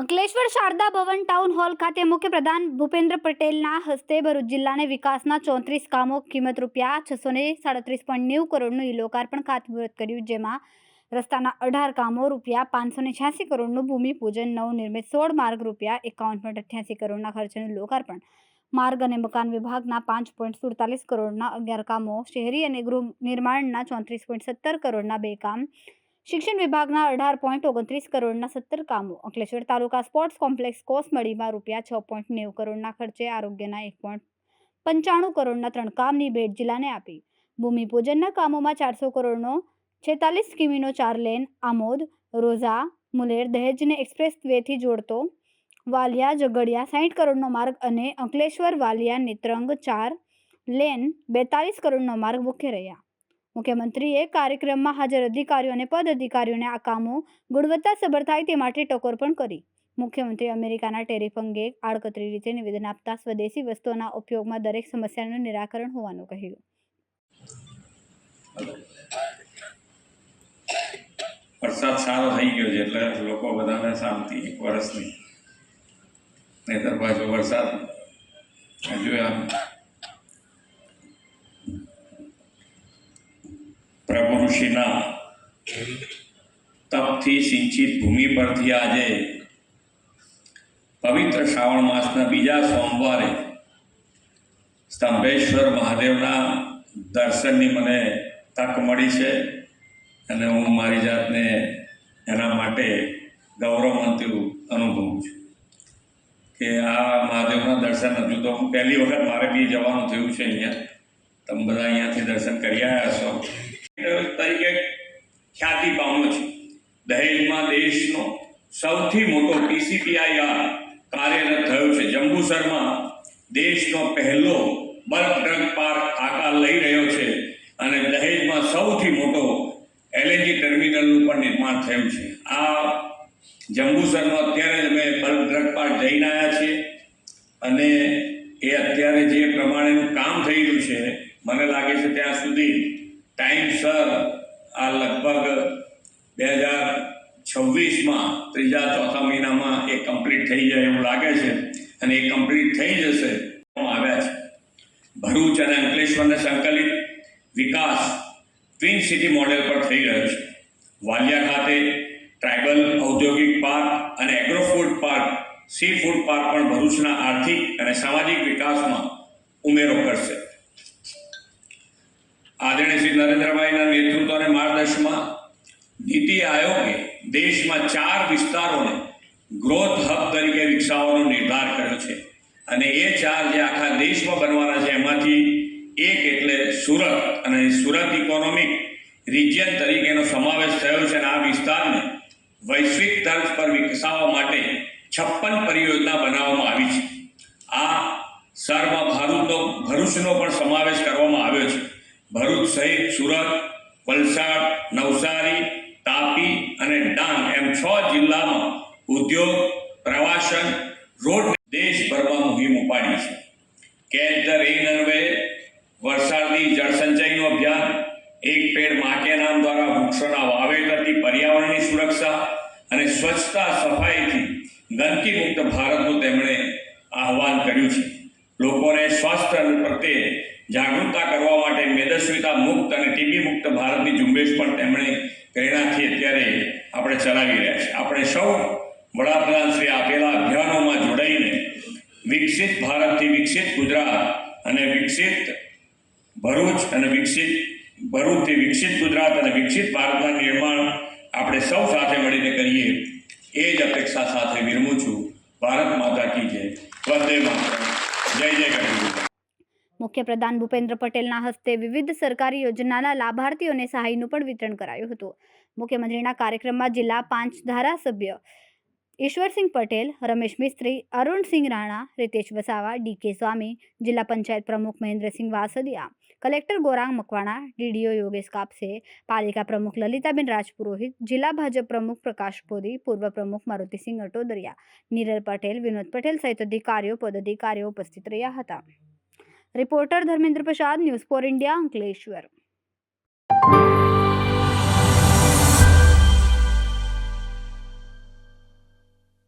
Ankleshwar Sharda Bhavan town hall ખાતે મુખ્યપ્રધાન ભૂપેન્દ્ર પટેલના હસ્તે ભરૂચ જિલ્લાને વિકાસના ચોત્રીસ કામો કિંમત રૂપિયા છસો ને સાડત્રીસ પોઈન્ટ નેવું કરોડનું ઈ લોકાર્પણ ખાતમુહૂર્ત કર્યું, જેમાં રસ્તાના અઢાર કામો રૂપિયા પાંચસો ને છ્યાસી કરોડનું ભૂમિપૂજન નવનિર્મિત સોળ માર્ગ રૂપિયા એકાવન પોઈન્ટ અઠ્યાસી કરોડના ખર્ચનું લોકાર્પણ. માર્ગ અને મકાન વિભાગના પાંચ પોઈન્ટ સુડતાલીસ કરોડના અગિયાર કામો શહેરી અને ગૃહ નિર્માણના ચોત્રીસ પોઈન્ટ સત્તર કરોડના બે કામ શિક્ષણ વિભાગના અઢાર પોઈન્ટ ઓગણત્રીસ કરોડના સત્તર કામો. અંકલેશ્વર તાલુકા સ્પોર્ટ્સ કોમ્પ્લેક્સ કોસમડીમાં રૂપિયા છ પોઈન્ટ નેવું કરોડના ખર્ચે આરોગ્યના એક પોઈન્ટ પંચાણું કરોડના ત્રણ કામની ભેટ જિલ્લાને આપી. ભૂમિપૂજનના કામોમાં ચારસો કરોડનો છેતાલીસ કિમીનો ચાર લેન, આમોદ, રોઝા, મુલેર, દહેજને એક્સપ્રેસ વેથી જોડતો વાલિયા, ઝઘડિયા સાઠ કરોડનો માર્ગ અને અંકલેશ્વર વાલિયા નેત્રંગ ચાર લેન બેતાલીસ કરોડનો માર્ગ મુખ્ય રહ્યા. મુખ્યમંત્રીએ કાર્યક્રમમાં હાજર અધિકારીઓ અને પદ અધિકારીઓને આ કામો ગુણવત્તાસભર થાય તે માટે ટકોર પણ કરી. મુખ્યમંત્રી અમેરિકાના ટેરિફ અંગે આડકતરી રીતે નિવેદન આપતા સ્વદેશી વસ્તુઓના ઉપયોગમાં દરેક સમસ્યાનું નિરાકરણ હોવાનું કહ્યું. વરસાદ સારો થઈ ગયો છે એટલે લોકો બધાને શાંતિ, એક વર્ષની. નહીતર પાછો વરસાદ. હજુ આમ ઋષિના તપથી સિંચિત ભૂમિ પરથી આજે પવિત્ર શ્રાવણ માસના બીજા સોમવારે સ્તંભેશ્વર મહાદેવના દર્શનની મને તક મળી છે અને હું મારી જાતને એના માટે ગૌરવવંતું અનુભવું છું કે આ મહાદેવના દર્શન હજુ તો હું પહેલી વખત મારે બી જવાનું થયું છે અહીંયા. તમે બધા અહીંયાથી દર્શન કરી આવ્યા છો તરીકે ખ્યાતિ પામ્યો છે. દહેજમાં દેશનો સૌથી મોટો પીસીપીઆઈઆર કાર્યરત થયો છે. જંબુસરમાં દેશનો પહેલો બલ્ક ડ્રગ પાર્ક આકાર લઈ રહ્યો છે અને દહેજમાં સૌથી મોટો એલએનજી ટર્મિનલનું પણ નિર્માણ થયું છે. આ જંબુસરમાં અત્યારે જ અમે બલ્ક ડ્રગ પાર્ક જઈને આવ્યા છીએ અને એ અત્યારે જે પ્રમાણેનું કામ થઈ રહ્યું છે, મને લાગે છે ત્યાં સુધી ટાઈમસર આ લગભગ બે હજાર છવ્વીસમાં ત્રીજા ચોથા મહિનામાં એ કમ્પ્લીટ થઈ જાય એવું લાગે છે. અને એ કમ્પ્લીટ થઈ જશે આવ્યા છે. ભરૂચ અને અંકલેશ્વરને સંકલિત વિકાસ ટ્વિન સિટી મોડેલ પર થઈ રહ્યો છે. વાલિયા ખાતે ટ્રાઇબલ ઔદ્યોગિક પાર્ક અને agro food park sea food park પણ ભરૂચના આર્થિક અને સામાજિક વિકાસમાં ઉમેરો કરશે. આદરણીય શ્રી નરેન્દ્રભાઈના નેતૃત્વ અને માર્ગદર્શનમાં નીતિ આયોગે દેશમાં ચાર વિસ્તારોને ગ્રોથ હબ તરીકે વિકસાવવાનો નિર્ધાર કર્યો છે. અને એ ચાર જે આખા દેશમાં બનવાના છે, એમાંથી એક એટલે સુરત અને સુરત ઇકોનોમિક રિજિયન તરીકેનો સમાવેશ થયો છે અને આ વિસ્તારને વૈશ્વિક તર્જ પર વિકસાવવા માટે છપ્પન પરિયોજના બનાવવામાં આવી છે. આ સર્વ ભારતનો ભરૂચનો પણ સમાવેશ કરવામાં આવ્યો છે ભરૂચ સહિત સુરત, વલસાડ, નવસારી, તાપી અને ડાંગ એમ છ જિલ્લામાં ઉદ્યોગ, પ્રવાસન, રોડ દેશભરમાં મુહિમ ઉપાડી છે. કેચ ધ રેઇન અન્વે વરસાદની જળસંચયનું અભિયાન, એક પેડમાં નામ દ્વારા વૃક્ષોના વાવેતરથી પર્યાવરણની સુરક્ષા અને સ્વચ્છતા સફાઈથી ગંદકી મુક્ત ભારતનું તેમણે આહવાન કર્યું છે. ભારતની ઝુંબેશ પણ તેમણે પ્રેરણાથી અત્યારે આપણે ચલાવી રહ્યા છીએ. આપણે સૌ વડાપ્રધાન શ્રી આપેલા અભિયાનોમાં જોડાઈને વિકસિત ભારતથી વિકસિત ગુજરાત અને વિકસિત ભરૂચ અને વિકસિત ભરૂચથી વિકસિત ગુજરાત અને વિકસિત ભારતના નિર્માણ આપણે સૌ સાથે મળીને કરીએ એ જ અપેક્ષા સાથે વિરમું છું ભારત માતા કી જય વંદે માતરમ જય જય ગણેશ મુખ્યપ્રધાન ભૂપેન્દ્ર પટેલના હસ્તે વિવિધ સરકારી યોજનાના લાભાર્થીઓને સહાયનું પણ વિતરણ કરાયું હતું. મુખ્યમંત્રીના કાર્યક્રમમાં જિલ્લા પાંચ ધારાસભ્ય ઈશ્વરસિંહ પટેલ, રમેશ મિસ્ત્રી, અરુણસિંહ રાણા, રીતેશ વસાવા ડીકે સ્વામી, જિલ્લા પંચાયત પ્રમુખ મહેન્દ્રસિંહ વાસદિયા, કલેક્ટર ગોરાંગ મકવાણા ડીડીઓ યોગેશ કાપસે, પાલિકા પ્રમુખ લલિતાબેન રાજપુરોહિત, જિલ્લા ભાજપ પ્રમુખ પ્રકાશ પોરી પૂર્વ પ્રમુખ મારુતિસિંહ અટોદરિયા નીરલ પટેલ, વિનોદ પટેલ સહિત અધિકારીઓ, પદાધિકારીઓ ઉપસ્થિત રહ્યા હતા. Reporter Dharmendra Prasad news for India Ankleshwar.